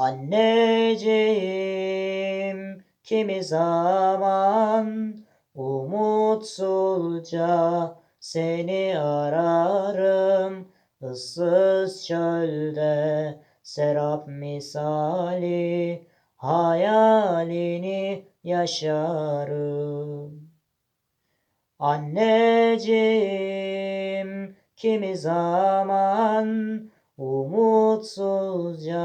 Anneciğim kimi zaman umutsuzca seni ararım ıssız çölde serap misali hayalini yaşarım. Anneciğim kimi zaman umutsuzca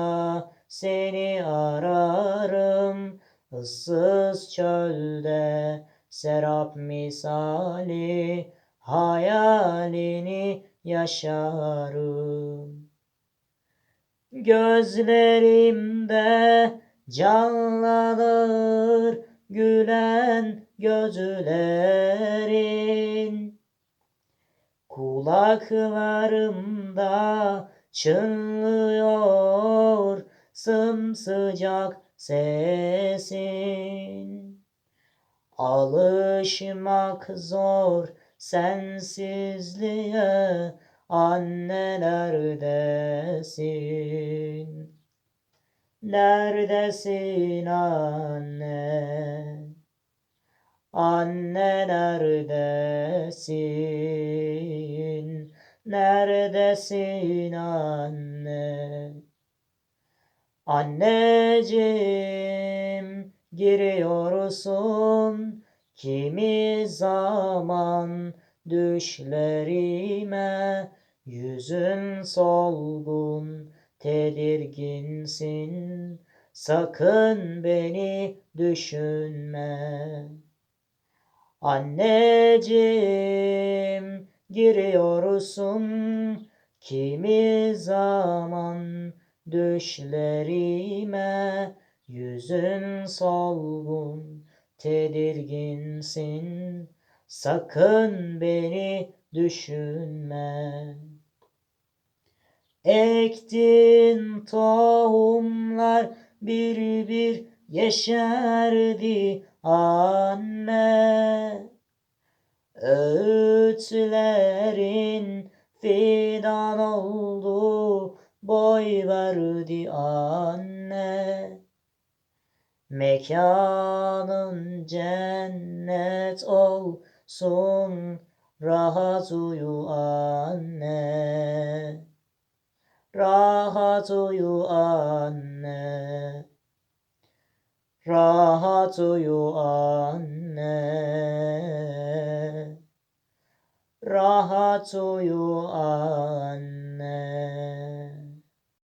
seni ararım ıssız çölde serap misali hayalini yaşarım. Gözlerimde canlanır gülen gözlerin Kulaklarımda çınlıyor sımsıcak sesin Alışmak zor sensizliğe anne neredesin? Neredesin anne? Anne neredesin? Neredesin anne? Anneciğim giriyorsun. Kimi zaman düşlerime yüzün solgun tedirginsin. Sakın beni düşünme. Anneciğim giriyorsun. Kimi zaman düşlerime yüzün solgun tedirginsin sakın beni düşünme. Ektin tohumlar bir bir yeşerdi anne. Öğütlerin fidan oldu, boy verdi anne. Mekanın cennet olsun rahat uyu anne. Rahat uyu anne. Rahat uyu anne. Rahat uyu anne.